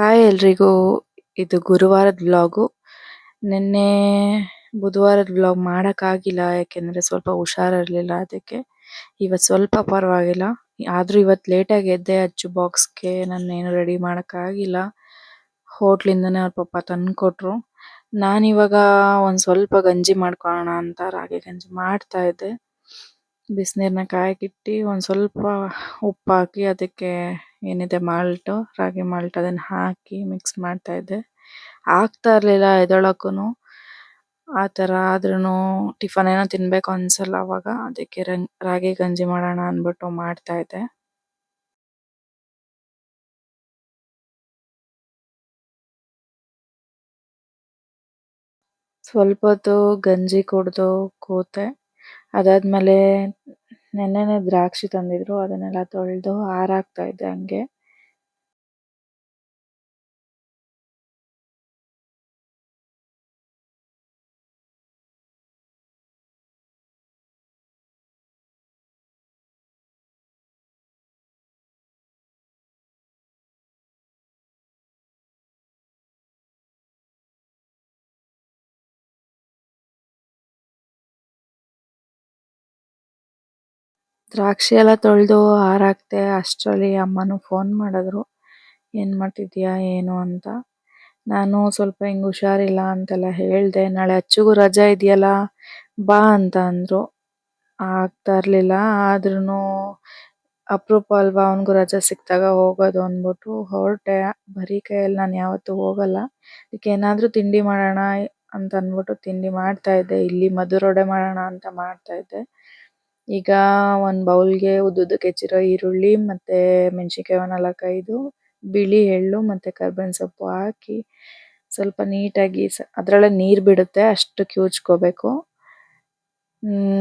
Hi ಎಲ್ರಿಗೂ. ಇದು ಗುರುವಾರದ vlog. ನಿನ್ನೆ ಬುಧವಾರದ ವ್ಲಾಗ್ ಮಾಡೋಕ್ಕಾಗಿಲ್ಲ, ಯಾಕೆಂದರೆ ಸ್ವಲ್ಪ ಹುಷಾರಿರಲಿಲ್ಲ ಅದಕ್ಕೆ. ಇವತ್ತು ಸ್ವಲ್ಪ ಪರವಾಗಿಲ್ಲ. ಆದರೂ ಇವತ್ತು ಲೇಟಾಗಿ ಎದ್ದೆ ಅಚ್ಚು ಬಾಕ್ಸ್ಗೆ ನಾನೇನು ರೆಡಿ ಮಾಡೋಕ್ಕಾಗಿಲ್ಲ. ಹೋಟ್ಲಿಂದನೇ ಅವ್ರ ಪಪ್ಪ ತಂದು ಕೊಟ್ಟರು ನಾನಿವಾಗ ಒಂದು ಸ್ವಲ್ಪ ಗಂಜಿ ಮಾಡ್ಕೊಳ್ಳೋಣ ಅಂತ ರಾಗಿ ಗಂಜಿ ಮಾಡ್ತಾ ಇದ್ದೆ. ಬಿಸಿನೀರನ್ನ ಕಾಯಕ್ಕಿಟ್ಟು ಒಂದು ಸ್ವಲ್ಪ ಉಪ್ಪು ಹಾಕಿ ಅದಕ್ಕೆ ಏನಿದೆ ಮಾಲ್ಟ್, ರಾಗಿ ಮಾಲ್ಟ್ ಅದನ್ನ ಹಾಕಿ ಮಿಕ್ಸ್ ಮಾಡ್ತಾ ಇದ್ದೆ. ಆಗ್ತಾ ಇರಲಿಲ್ಲ ಆ ಆದ್ರೂನು ಆದ್ರೂ ಟಿಫನ್ ಏನೋ ತಿನ್ಬೇಕು ಅನ್ಸಲ್ಲ ಅವಾಗ. ಅದಕ್ಕೆ ರಾಗಿ ಗಂಜಿ ಮಾಡೋಣ ಅಂದ್ಬಿಟ್ಟು ಮಾಡ್ತಾ ಇದ್ದೆ. ಸ್ವಲ್ಪ ಹೊತ್ತು ಗಂಜಿ ಕುಡ್ದು ಕೂತೆ. ಅದಾದ್ಮೇಲೆ ನೆನ್ನೆನೆ ದ್ರಾಕ್ಷಿ ತಂದಿದ್ರು ಅದನ್ನೆಲ್ಲ ತೊಳೆದು ಹಾರಾಕ್ತಾ ಇದ್ದೆ ಹಂಗೆ. ದ್ರಾಕ್ಷಿ ಎಲ್ಲ ತೊಳೆದು ಹಾರಾಕ್ತೆ ಅಷ್ಟರಲ್ಲಿ ಅಮ್ಮನೂ ಫೋನ್ ಮಾಡಿದ್ರು. ಏನು ಮಾಡ್ತಿದ್ದೀಯಾ, ಏನು ಅಂತ? ನಾನು ಸ್ವಲ್ಪ ಹಿಂಗೆ ಹುಷಾರಿಲ್ಲ ಅಂತೆಲ್ಲ ಹೇಳಿದೆ. ನಾಳೆ ಅಚ್ಚುಗೂ ರಜಾ ಇದೆಯಲ್ಲ, ಬಾ ಅಂತ ಅಂದರು. ಆಗ್ತಾ ಇರಲಿಲ್ಲ. ಆದ್ರೂ ಅಪರೂಪ ಅಲ್ವಾ, ಅವನಿಗೂ ರಜಾ ಸಿಕ್ಕಿದಾಗ ಹೋಗೋದು ಅಂದ್ಬಿಟ್ಟು ಹೊರಟೆ. ಬರೀ ಕೈಯಲ್ಲಿ ನಾನು ಯಾವತ್ತೂ ಹೋಗಲ್ಲ. ಅದಕ್ಕೆ ಏನಾದರೂ ತಿಂಡಿ ಮಾಡೋಣ ಅಂತ ಅಂದ್ಬಿಟ್ಟು ತಿಂಡಿ ಮಾಡ್ತಾ ಇದ್ದೆ. ಇಲ್ಲಿ ಮಧುರೊಡೆ ಮಾಡೋಣ ಅಂತ ಮಾಡ್ತಾ ಇದ್ದೆ. ಈಗ ಒಂದು ಬೌಲ್ಗೆ ಉದ್ದುದ್ದಕ್ಕೆ ಹೆಚ್ಚಿರೋ ಈರುಳ್ಳಿ ಮತ್ತೆ ಮೆಣಸಿನಕಾಯಿ ಒಂದು ನಾಲ್ಕೈದು ಬಿಳಿ ಎಳ್ಳು ಮತ್ತೆ ಕರ್ಬೇವಿನ ಸೊಪ್ಪು ಹಾಕಿ ಸ್ವಲ್ಪ ನೀಟಾಗಿ ಅದರಲ್ಲೇ ನೀರು ಬಿಡುತ್ತೆ, ಅಷ್ಟು ಕಿವುಚ್ಕೋಬೇಕು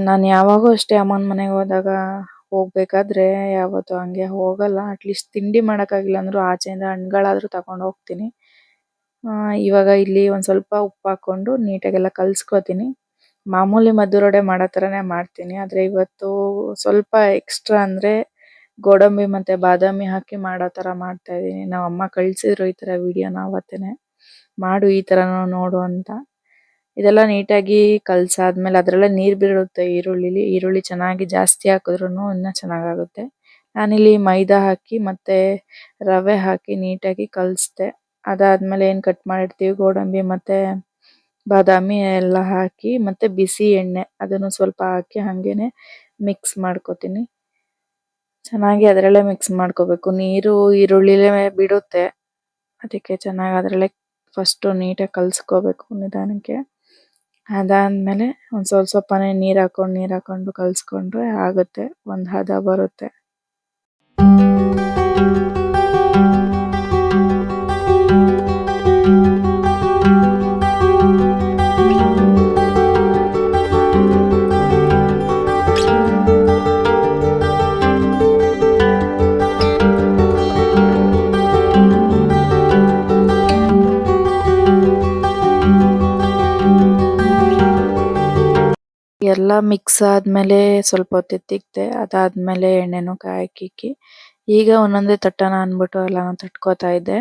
ನಾನು ಯಾವಾಗೂ ಅಷ್ಟೇ ಅಮ್ಮನ ಮನೆಗೆ ಹೋದಾಗ ಹೋಗ್ಬೇಕಾದ್ರೆ ಯಾವತ್ತೂ ಹಂಗೆ ಹೋಗಲ್ಲ. ಅಟ್ಲೀಸ್ಟ್ ತಿಂಡಿ ಮಾಡೋಕ್ಕಾಗಿಲ್ಲ ಅಂದರೂ ಆಚೆಯಿಂದ ಹಣ್ಣುಗಳಾದರೂ ತಗೊಂಡು ಹೋಗ್ತೀನಿ. ಇವಾಗ ಇಲ್ಲಿ ಒಂದು ಸ್ವಲ್ಪ ಉಪ್ಪು ಹಾಕ್ಕೊಂಡು ನೀಟಾಗೆಲ್ಲ ಕಲ್ಸ್ಕೊತೀನಿ. ಮಾಮೂಲಿ ಮದ್ದೂರೊಡೆ ಮಾಡೋ ಥರನೇ ಮಾಡ್ತೀನಿ. ಆದ್ರೆ ಇವತ್ತು ಸ್ವಲ್ಪ ಎಕ್ಸ್ಟ್ರಾ ಅಂದ್ರೆ ಗೋಡಂಬಿ ಮತ್ತೆ ಬಾದಾಮಿ ಹಾಕಿ ಮಾಡೋ ತರ ಮಾಡ್ತಾ ಇದೀನಿ ನಮ್ಮ ಅಮ್ಮ ಕಳ್ಸಿದ್ರು ಈ ಥರ ವಿಡಿಯೋನ ಅವತ್ತೇನೆ ಮಾಡು ಈ ಥರನೂ ನೋಡು ಅಂತ. ಇದೆಲ್ಲ ನೀಟಾಗಿ ಕಲ್ಸಾದ್ಮೇಲೆ ಅದರಲ್ಲೇ ನೀರು ಬಿಡುತ್ತೆ ಈರುಳ್ಳಿಲಿ. ಈರುಳ್ಳಿ ಚೆನ್ನಾಗಿ ಜಾಸ್ತಿ ಹಾಕಿದ್ರೂ ಇನ್ನ ಚೆನ್ನಾಗಾಗುತ್ತೆ. ನಾನಿಲ್ಲಿ ಮೈದಾ ಹಾಕಿ ಮತ್ತೆ ರವೆ ಹಾಕಿ ನೀಟಾಗಿ ಕಲಿಸ್ದೆ. ಅದಾದ್ಮೇಲೆ ಏನು ಕಟ್ ಮಾಡಿರ್ತೀವಿ? ಗೋಡಂಬಿ ಮತ್ತೆ ಬಾದಾಮಿ ಎಲ್ಲ ಹಾಕಿ ಮತ್ತೆ ಬಿಸಿ ಎಣ್ಣೆ ಅದನ್ನು ಸ್ವಲ್ಪ ಹಾಕಿ ಹಂಗೇನೆ ಮಿಕ್ಸ್ ಮಾಡ್ಕೋತೀನಿ. ಚೆನ್ನಾಗಿ ಅದರಲ್ಲೇ ಮಿಕ್ಸ್ ಮಾಡ್ಕೋಬೇಕು. ನೀರು ಈರುಳ್ಳಿಲೇ ಬಿಡುತ್ತೆ. ಅದಕ್ಕೆ ಚೆನ್ನಾಗಿ ಅದರಲ್ಲೇ ಫಸ್ಟ್ ನೀಟಾಗಿ ಕಲಸ್ಕೋಬೇಕು ನಿಧಾನಕ್ಕೆ. ಅದಾದ್ಮೇಲೆ ಒಂದ್ ಸ್ವಲ್ಪ ಸ್ವಲ್ಪನೇ ನೀರ್ ಹಾಕೊಂಡು ನೀರ್ ಹಾಕೊಂಡು ಕಲ್ಸ್ಕೊಂಡ್ರೆ ಆಗುತ್ತೆ. ಒಂದ್ ಹದ ಬರುತ್ತೆ. ಎಲ್ಲ ಮಿಕ್ಸ್ ಆದ್ಮೇಲೆ ಸ್ವಲ್ಪ ಹೊತ್ತು ತಿಕ್ತೆ ಅದಾದ್ಮೇಲೆ ಎಣ್ಣೆನು ಕಾಯಕ್ಕಿಕ್ಕಿ ಈಗ ಒಂದೊಂದೇ ತಟ್ಟಣ ಅಂದ್ಬಿಟ್ಟು ಎಲ್ಲಾನು ತಟ್ಕೋತಾ ಇದ್ದೆ.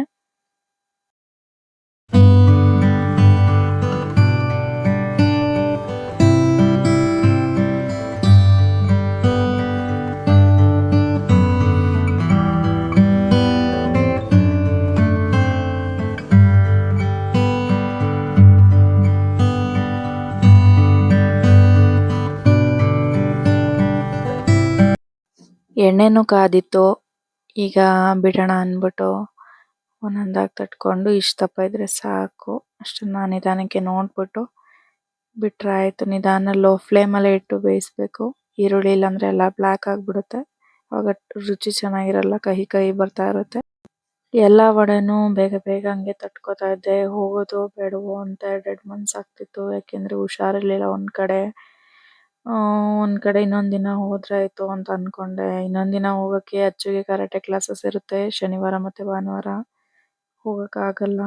ಎಣ್ಣೆನೂ ಕಾದಿತ್ತು. ಈಗ ಬಿಡೋಣ ಅಂದ್ಬಿಟ್ಟು ಒಂದೊಂದಾಗಿ ತಟ್ಕೊಂಡು ಇಷ್ಟು ದಪ್ಪ ಇದ್ರೆ ಸಾಕು. ಅಷ್ಟನ್ನ ನಿಧಾನಕ್ಕೆ ನೋಡ್ಬಿಟ್ಟು ಬಿಟ್ರೆ ಆಯಿತು. ನಿಧಾನ ಲೋ ಫ್ಲೇಮಲ್ಲೇ ಇಟ್ಟು ಬೇಯಿಸ್ಬೇಕು. ಈರುಳ್ಳಿ ಇಲ್ಲಾಂದ್ರೆ ಎಲ್ಲ ಬ್ಲ್ಯಾಕ್ ಆಗಿಬಿಡುತ್ತೆ. ಆವಾಗ ರುಚಿ ಚೆನ್ನಾಗಿರಲ್ಲ, ಕಹಿ ಕಹಿ ಬರ್ತಾ ಇರುತ್ತೆ. ಎಲ್ಲ ವಡೆನೂ ಬೇಗ ಬೇಗ ಹಂಗೆ ತಟ್ಕೋತಾ ಇದ್ದೆ. ಹೋಗೋದು, ಬೇಡವೋ ಅಂತ ಎರಡೆರಡು ಮನ್ಸಾಗ್ತಿತ್ತು ಯಾಕೆಂದ್ರೆ ಹುಷಾರಿರ್ಲಿಲ್ಲ ಒಂದ್ ಕಡೆ. ಒಂದ್ ಕಡೆ ಇನ್ನೊಂದ್ ದಿನ ಹೋದ್ರೆ ಆಯ್ತು ಅಂತ ಅನ್ಕೊಂಡೆ. ಇನ್ನೊಂದ್ ದಿನ ಹೋಗಕ್ಕೆ ಅಚ್ಚುಗೆ ಕರಾಟೆ ಕ್ಲಾಸಸ್ ಇರುತ್ತೆ, ಶನಿವಾರ ಮತ್ತೆ ಭಾನುವಾರ. ಹೋಗಕ್ಕಾಗಲ್ಲ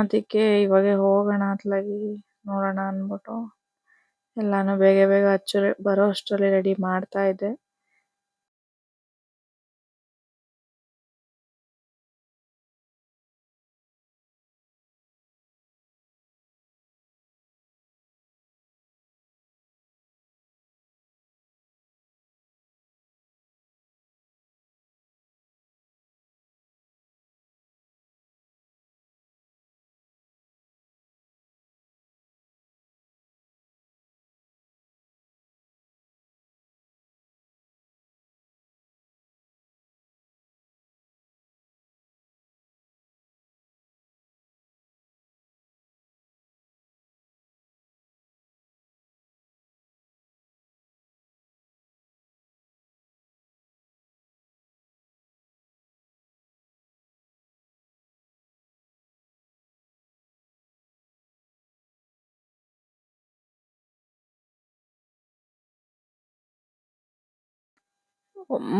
ಅದಕ್ಕೆ ಇವಾಗೆ ಹೋಗೋಣ ಅಂತಲಾಗಿ ನೋಡೋಣ ಅಂದ್ಬಿಟ್ಟು. ಎಲ್ಲಾನು ಬೇಗ ಬೇಗ ಅಚ್ಚು ಬರೋ ಅಷ್ಟರಲ್ಲಿ ರೆಡಿ ಮಾಡ್ತಾ ಇದ್ದೆ.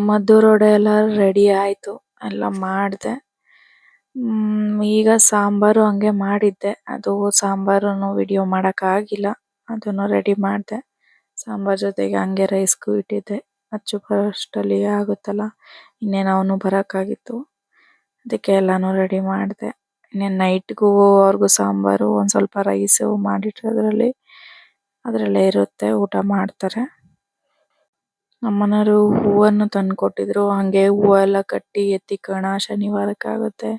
ಮದ್ದೂರು ವಡೆ ಎಲ್ಲ ರೆಡಿ ಆಯ್ತು. ಎಲ್ಲ ಮಾಡ್ದೆ. ಹ್ಮ್, ಈಗ ಸಾಂಬಾರು ಹಂಗೆ ಮಾಡಿದ್ದೆ. ಅದು ಸಾಂಬಾರುನು ವಿಡಿಯೋ ಮಾಡಕ್ ಆಗಿಲ್ಲ ಅದನ್ನು ರೆಡಿ ಮಾಡ್ದೆ. ಸಾಂಬಾರ್ ಜೊತೆಗೆ ಹಂಗೆ ರೈಸ್ಗೂ ಇಟ್ಟಿದ್ದೆ. ಅಚ್ಚು ಬರೋಷ್ಟರಲ್ಲಿ ಆಗುತ್ತಲ್ಲ, ಇನ್ನೇನು ಅವನು ಬರಕಾಗಿತ್ತು ಅದಕ್ಕೆ ಎಲ್ಲಾನು ರೆಡಿ ಮಾಡ್ದೆ. ಇನ್ನೇನು ನೈಟ್ಗೂ ಅವ್ರಿಗೂ ಸಾಂಬಾರು, ಒಂದ್ ಸ್ವಲ್ಪ ರೈಸು ಮಾಡಿಟ್ಟಿರೋದ್ರಲ್ಲಿ ಅದ್ರಲ್ಲೇ ಇರುತ್ತೆ, ಊಟ ಮಾಡ್ತಾರೆ. ನಮ್ಮನೆಯವರು ಹೂವನ್ನು ತಂದು ಕೊಟ್ಟಿದ್ರು ಹಂಗೆ ಹೂವ ಎಲ್ಲ ಕಟ್ಟಿ ಶನಿವಾರಕ್ಕೆ ಆಗುತ್ತೆ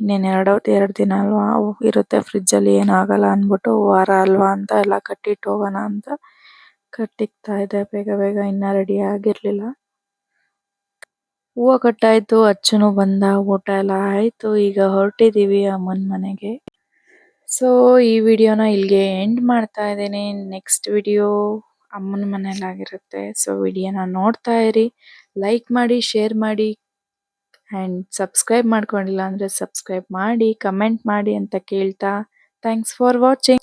ಇನ್ನೇನ್ ಎರಡು ಎರಡು ದಿನ ಅಲ್ವಾ? ಇರುತ್ತೆ ಫ್ರಿಡ್ಜ್ ಅಲ್ಲಿ ಏನು ಆಗಲ್ಲ ಅಂದ್ಬಿಟ್ಟು ವಾರ ಅಲ್ವಾ ಅಂತ ಎಲ್ಲ ಕಟ್ಟಿಟ್ಟು ಹೋಗೋಣ ಅಂತ ಕಟ್ಟಿಕ್ತಾ ಇದ್ದೆ ಬೇಗ ಬೇಗ ಇನ್ನ ರೆಡಿ ಆಗಿರ್ಲಿಲ್ಲ. ಹೂವ ಕಟ್ಟಾಯ್ತು, ಅಚ್ಚನು ಬಂದ, ಊಟ ಎಲ್ಲ ಆಯ್ತು. ಈಗ ಹೊರಟಿದೀವಿ ಅಮ್ಮನ ಮನೆಗೆ. ಸೊ ಈ ವಿಡಿಯೋನ ಇಲ್ಲಿಗೆ ಎಂಡ್ ಮಾಡ್ತಾ ಇದ್ದೀನಿ. ನೆಕ್ಸ್ಟ್ ವಿಡಿಯೋ ಅಮ್ಮನ ಮನೆಯಲ್ಲಾಗಿರುತ್ತೆ ಸೊ ವಿಡಿಯೋನ ನೋಡ್ತಾ ಇರಿ. ಲೈಕ್ ಮಾಡಿ ಶೇರ್ ಮಾಡಿ ಅಂಡ್ ಸಬ್ಸ್ಕ್ರೈಬ್ ಮಾಡ್ಕೊಂಡಿಲ್ಲ ಅಂದ್ರೆ ಸಬ್ಸ್ಕ್ರೈಬ್ ಮಾಡಿ ಕಮೆಂಟ್ ಮಾಡಿ ಅಂತ ಕೇಳ್ತಾ. Thanks for watching